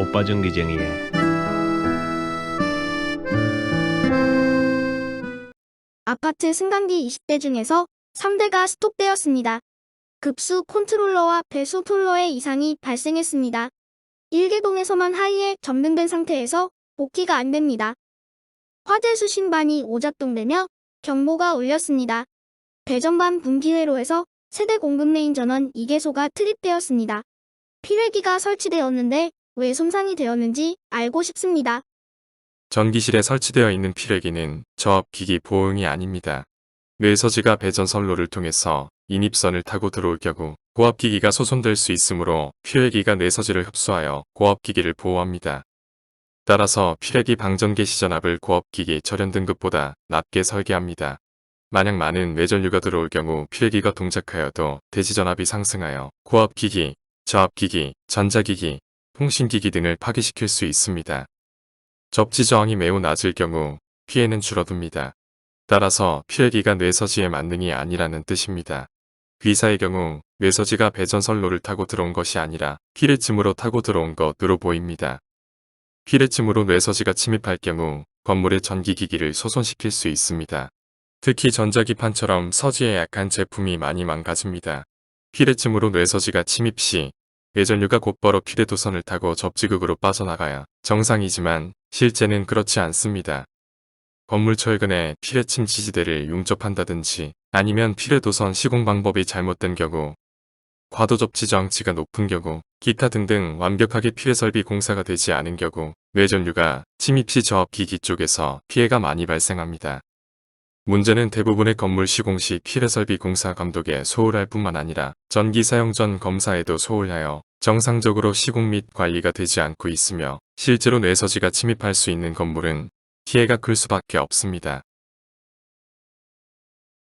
오빠 전기쟁이에 아파트 승강기 20대 중에서 3대가 스톱되었습니다. 급수 컨트롤러와 배수 톨러의 이상이 발생했습니다. 1개동에서만 하이에 점등된 상태에서 복귀가 안 됩니다. 화재 수신반이 오작동되며 경보가 울렸습니다. 배전반 분기회로에서 세대 공급 레인 전원 2개소가 투입되었습니다. 피뢰기가 설치되었는데 왜 손상이 되었는지 알고 싶습니다. 전기실에 설치되어 있는 피뢰기는 저압기기 보호용이 아닙니다. 뇌서지가 배전 선로를 통해서 인입선을 타고 들어올 경우 고압기기가 소손될 수 있으므로 피뢰기가 뇌서지를 흡수하여 고압기기를 보호합니다. 따라서 피뢰기 방전개 시전압을 고압기기 절연 등급보다 낮게 설계합니다. 만약 많은 외전류가 들어올 경우 피뢰기가 동작하여도 대지전압이 상승하여 고압기기, 저압기기, 전자기기, 통신기기 등을 파괴시킬 수 있습니다. 접지 저항이 매우 낮을 경우 피해는 줄어듭니다. 따라서 피해기가 뇌서지의 만능이 아니라는 뜻입니다. 귀사의 경우 뇌서지가 배전 선로를 타고 들어온 것이 아니라 피뢰침으로 타고 들어온 것으로 보입니다. 피뢰침으로 뇌서지가 침입할 경우 건물의 전기기기를 소손시킬 수 있습니다. 특히 전자기판처럼 서지에 약한 제품이 많이 망가집니다. 피뢰침으로 뇌서지가 침입 시 외전류가 곧바로 피뢰도선을 타고 접지극으로 빠져나가야 정상이지만 실제는 그렇지 않습니다. 건물 철근에 피뢰침 지지대를 융접한다든지 아니면 피뢰도선 시공 방법이 잘못된 경우 과도 접지 저항치가 높은 경우 기타 등등 완벽하게 피뢰 설비 공사가 되지 않은 경우 뇌전류가 침입 시 저압기기 쪽에서 피해가 많이 발생합니다. 문제는 대부분의 건물 시공 시 피뢰 설비 공사 감독에 소홀할 뿐만 아니라 전기 사용 전 검사에도 소홀하여 정상적으로 시공 및 관리가 되지 않고 있으며 실제로 뇌서지가 침입할 수 있는 건물은 피해가 클 수밖에 없습니다.